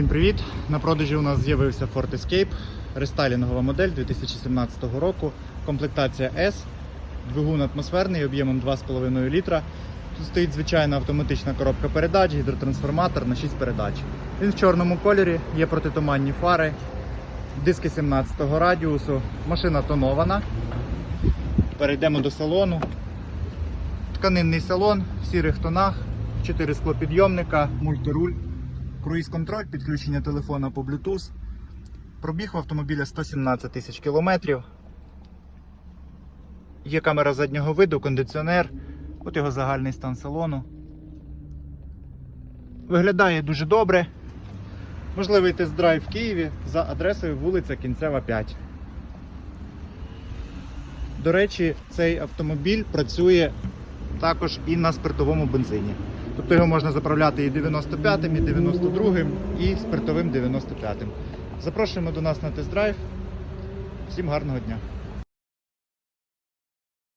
Всім привіт! На продажі у нас з'явився Ford Escape, рестайлінгова модель 2017 року, комплектація S, двигун атмосферний об'ємом 2,5 літра. Тут стоїть звичайна автоматична коробка передач, гідротрансформатор на 6 передач. Він в чорному кольорі, є протитуманні фари, диски 17 радіусу, машина тонована. Перейдемо до салону. Тканинний салон в сірих тонах, 4 склопідйомника, мультируль. Круїз-контроль, підключення телефона по Bluetooth. Пробіг в автомобіля 117 тисяч кілометрів. Є камера заднього виду, кондиціонер. От його загальний стан салону. Виглядає дуже добре. Можливий тест-драйв в Києві за адресою вулиця Кінцева 5. До речі, цей автомобіль працює також і на спиртовому бензині. Тобто його можна заправляти і 95-м, і 92-м, і спиртовим 95-м. Запрошуємо до нас на тест-драйв. Всім гарного дня!